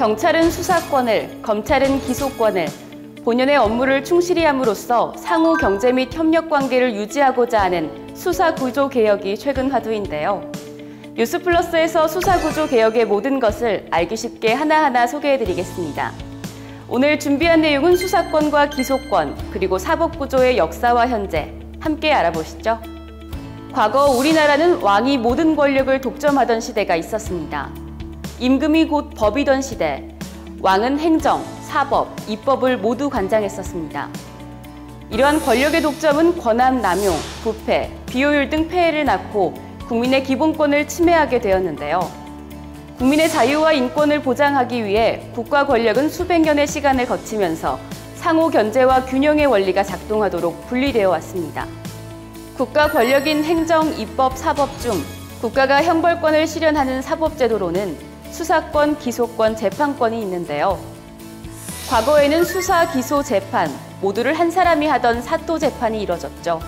경찰은 수사권을, 검찰은 기소권을, 본연의 업무를 충실히 함으로써 상호 경제 및 협력 관계를 유지하고자 하는 수사 구조 개혁이 최근 화두인데요. 뉴스플러스에서 수사 구조 개혁의 모든 것을 알기 쉽게 하나하나 소개해 드리겠습니다. 오늘 준비한 내용은 수사권과 기소권, 그리고 사법구조의 역사와 현재, 함께 알아보시죠. 과거 우리나라는 왕이 모든 권력을 독점하던 시대가 있었습니다. 임금이 곧 법이던 시대, 왕은 행정, 사법, 입법을 모두 관장했었습니다. 이러한 권력의 독점은 권한 남용, 부패, 비효율 등 폐해를 낳고 국민의 기본권을 침해하게 되었는데요. 국민의 자유와 인권을 보장하기 위해 국가 권력은 수백 년의 시간을 거치면서 상호 견제와 균형의 원리가 작동하도록 분리되어 왔습니다. 국가 권력인 행정, 입법, 사법 중 국가가 형벌권을 실현하는 사법제도로는 수사권, 기소권, 재판권이 있는데요. 과거에는 수사, 기소, 재판 모두를 한 사람이 하던 사또 재판이 이뤄졌죠.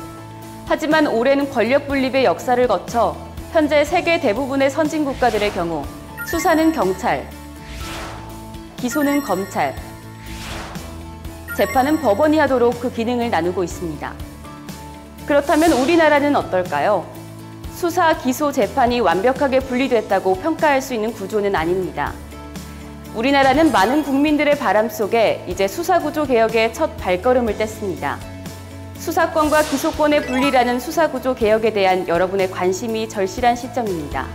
하지만 올해는 권력 분립의 역사를 거쳐 현재 세계 대부분의 선진 국가들의 경우 수사는 경찰, 기소는 검찰, 재판은 법원이 하도록 그 기능을 나누고 있습니다. 그렇다면 우리나라는 어떨까요? 수사, 기소, 재판이 완벽하게 분리됐다고 평가할 수 있는 구조는 아닙니다. 우리나라는 많은 국민들의 바람 속에 이제 수사구조 개혁의 첫 발걸음을 뗐습니다. 수사권과 기소권의 분리라는 수사구조 개혁에 대한 여러분의 관심이 절실한 시점입니다.